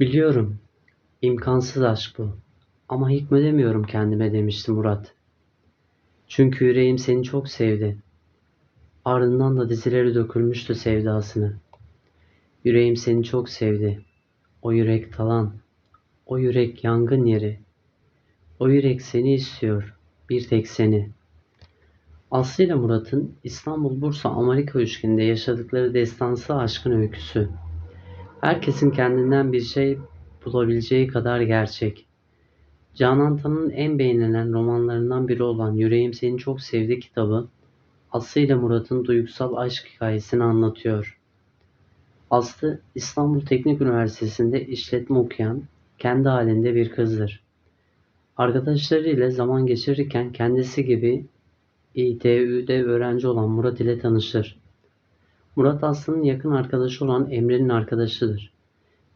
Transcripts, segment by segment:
Biliyorum, imkansız aşk bu. Ama hükmedemiyorum kendime demişti Murat. Çünkü yüreğim seni çok sevdi. Ardından da dizileri dökülmüştü sevdasını. Yüreğim seni çok sevdi. O yürek talan. O yürek yangın yeri. O yürek seni istiyor. Bir tek seni. Aslı ile Murat'ın İstanbul-Bursa-Amerika üçgeninde yaşadıkları destansı aşkın öyküsü. Herkesin kendinden bir şey bulabileceği kadar gerçek. Canan Tan'ın en beğenilen romanlarından biri olan Yüreğim Seni Çok Sevdi kitabı, Aslı ile Murat'ın duygusal aşk hikayesini anlatıyor. Aslı, İstanbul Teknik Üniversitesi'nde işletme okuyan, kendi halinde bir kızdır. Arkadaşlarıyla zaman geçirirken kendisi gibi İTÜ'de öğrenci olan Murat ile tanışır. Murat Aslı'nın yakın arkadaşı olan Emre'nin arkadaşıdır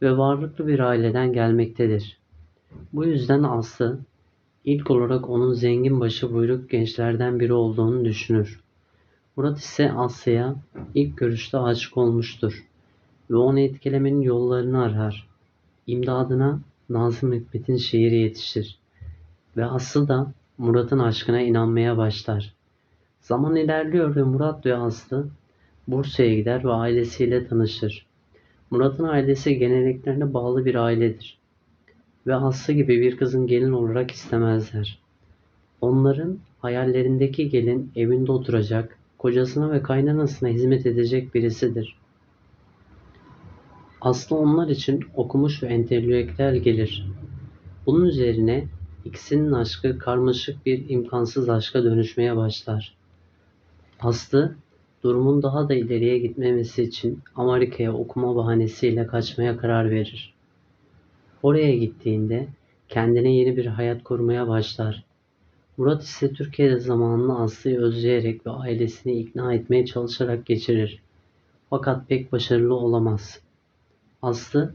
ve varlıklı bir aileden gelmektedir. Bu yüzden Aslı ilk olarak onun zengin başı buyruk gençlerden biri olduğunu düşünür. Murat ise Aslı'ya ilk görüşte aşık olmuştur ve onu etkilemenin yollarını arar. İmdadına Nazım Hikmet'in şiiri yetişir ve Aslı da Murat'ın aşkına inanmaya başlar. Zaman ilerliyor ve Murat ve Aslı Bursa'ya gider ve ailesiyle tanışır. Murat'ın ailesi geleneklerine bağlı bir ailedir ve Aslı gibi bir kızın gelin olarak istemezler. Onların hayallerindeki gelin evinde oturacak, kocasına ve kaynanasına hizmet edecek birisidir. Aslı onlar için okumuş ve entelektüel gelir. Bunun üzerine ikisinin aşkı karmaşık bir imkansız aşka dönüşmeye başlar. Aslı durumun daha da ileriye gitmemesi için Amerika'ya okuma bahanesiyle kaçmaya karar verir. Oraya gittiğinde kendine yeni bir hayat kurmaya başlar. Murat ise Türkiye'de zamanını Aslı'yı özleyerek ve ailesini ikna etmeye çalışarak geçirir. Fakat pek başarılı olamaz. Aslı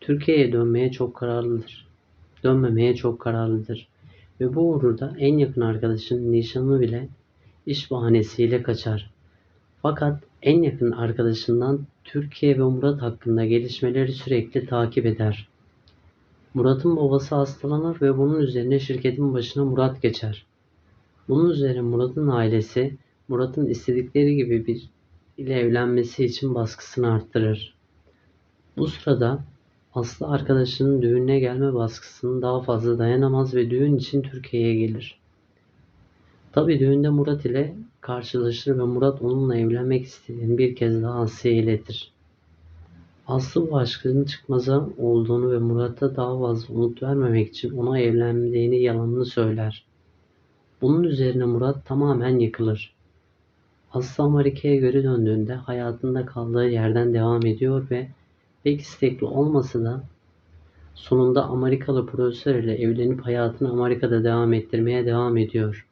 Türkiye'ye dönmeye çok kararlıdır. Dönmemeye çok kararlıdır. Ve bu uğurda en yakın arkadaşının nişanı bile iş bahanesiyle kaçar. Fakat en yakın arkadaşından Türkiye ve Murat hakkında gelişmeleri sürekli takip eder. Murat'ın babası hastalanır ve bunun üzerine şirketin başına Murat geçer. Bunun üzerine Murat'ın ailesi Murat'ın istedikleri gibi bir ile evlenmesi için baskısını arttırır. Bu sırada Aslı arkadaşının düğününe gelme baskısını daha fazla dayanamaz ve düğün için Türkiye'ye gelir. Tabi düğünde Murat ile karşılaşır ve Murat onunla evlenmek istediğini bir kez daha Aslı'ya iletir. Aslı bu aşkın çıkmaza olduğunu ve Murat'a daha fazla umut vermemek için ona evlendiğini yalanını söyler. Bunun üzerine Murat tamamen yıkılır. Aslı Amerika'ya geri döndüğünde hayatında kaldığı yerden devam ediyor ve pek istekli olmasa da sonunda Amerikalı profesör ile evlenip hayatını Amerika'da devam ettirmeye devam ediyor.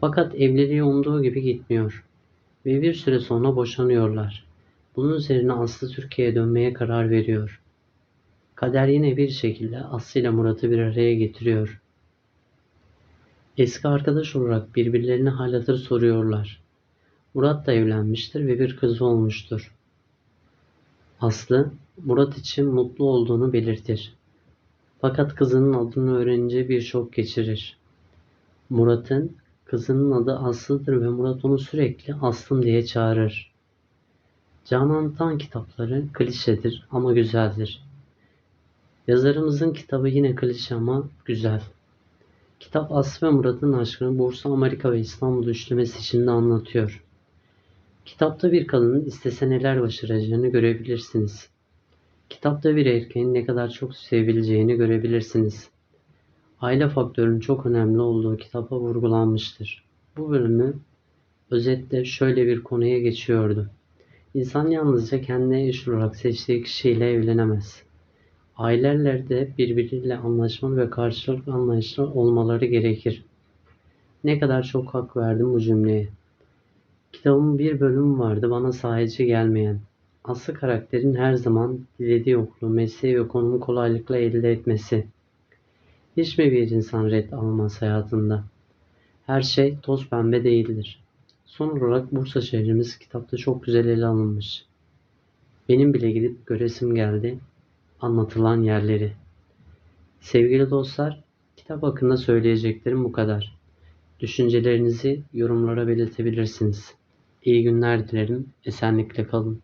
Fakat evliliği umduğu gibi gitmiyor ve bir süre sonra boşanıyorlar. Bunun üzerine Aslı Türkiye'ye dönmeye karar veriyor. Kader yine bir şekilde Aslı ile Murat'ı bir araya getiriyor. Eski arkadaş olarak birbirlerine hal hatır soruyorlar. Murat da evlenmiştir ve bir kızı olmuştur. Aslı, Murat için mutlu olduğunu belirtir. Fakat kızının adını öğrenince bir şok geçirir. Murat'ın kızının adı Aslı'dır ve Murat onu sürekli Aslım diye çağırır. Canan Tan kitapları klişedir ama güzeldir. Yazarımızın kitabı yine klişe ama güzel. Kitap Aslı ve Murat'ın aşkını Bursa, Amerika ve İstanbul üçlemesi içinde anlatıyor. Kitapta bir kadının istese neler başaracağını görebilirsiniz. Kitapta bir erkeğin ne kadar çok sevileceğini görebilirsiniz. Aile faktörünün çok önemli olduğu kitapa vurgulanmıştır. Bu bölümü özetle şöyle bir konuya geçiyordu. İnsan yalnızca kendine eş olarak seçtiği kişiyle evlenemez. Aileler de birbiriyle anlaşmalı ve karşılıklı anlayışlı olmaları gerekir. Ne kadar çok hak verdim bu cümleye. Kitabın bir bölümü vardı bana sahici gelmeyen. Aslı karakterin her zaman dilediği okulu, mesleği ve konumu kolaylıkla elde etmesi. Hiç mi bir insan red almaz hayatında? Her şey toz pembe değildir. Son olarak Bursa şehrimiz kitapta çok güzel ele alınmış. Benim bile gidip göresim geldi. anlatılan yerleri. Sevgili dostlar, kitap hakkında söyleyeceklerim bu kadar. Düşüncelerinizi yorumlara belirtebilirsiniz. İyi günler dilerim. Esenlikle kalın.